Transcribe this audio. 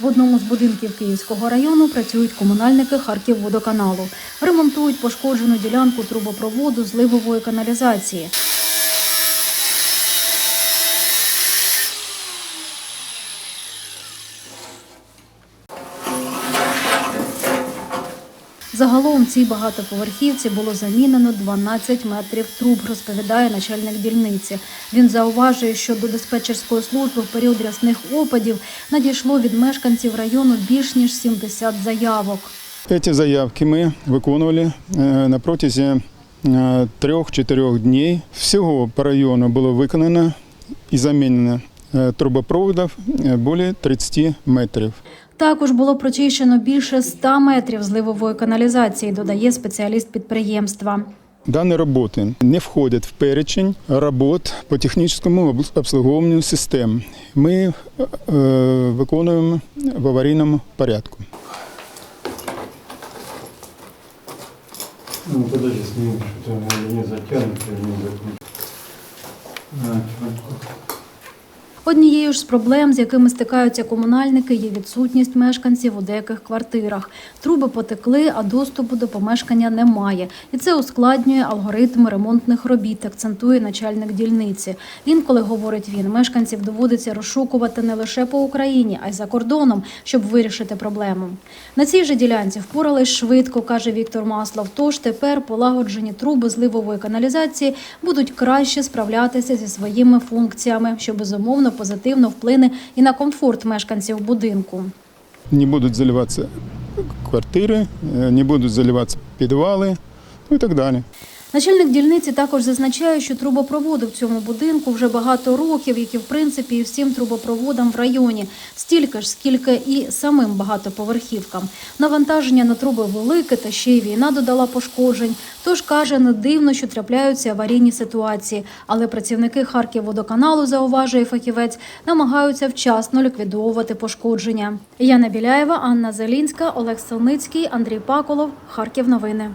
В одному з будинків Київського району працюють комунальники Харківводоканалу. Ремонтують пошкоджену ділянку трубопроводу зливової каналізації. Загалом в цій багатоповерхівці було замінено 12 метрів труб, розповідає начальник дільниці. Він зауважує, що до диспетчерської служби в період рясних опадів надійшло від мешканців району більш ніж 70 заявок. Эти заявки мы виконували е, на протязі е, трьох-чотирьох днів. Всього по району було виконано і замінено трубопроводів е, більше 30 метрів. Також було прочищено більше 100 метрів зливової каналізації, додає спеціаліст підприємства. Дані роботи не входять в перечень робот по технічному обс- обслуговуванню систем. Ми е, виконуємо в аварійному порядку. Ну, подожди, сними, что-то не затянут, не закрутит. А, чувак. Однією ж з проблем, з якими стикаються комунальники, є відсутність мешканців у деяких квартирах. Труби потекли, а доступу до помешкання немає. І це ускладнює алгоритми ремонтних робіт, акцентує начальник дільниці. Інколи, говорить він, мешканців доводиться розшукувати не лише по Україні, а й за кордоном, щоб вирішити проблему. На цій же ділянці впорались швидко, каже Віктор Маслов. Тож тепер полагоджені труби зливової каналізації будуть краще справлятися зі своїми функціями, що безумовно позитивно вплине і на комфорт мешканців будинку. Не будуть заливатися квартири, е, не будуть заливатися підвали ну і так далі. Начальник дільниці також зазначає, що трубопроводи в цьому будинку вже багато років, як і в принципі і всім трубопроводам в районі, стільки ж, скільки і самим багатоповерхівкам. Навантаження на труби велике, та ще й війна додала пошкоджень. Тож каже, не дивно, що трапляються аварійні ситуації. Але працівники Харківводоканалу, зауважує фахівець, намагаються вчасно ліквідовувати пошкодження. Яна Біляєва, Анна Зелінська, Олег Солницький, Андрій Паколов. Харків. Новини.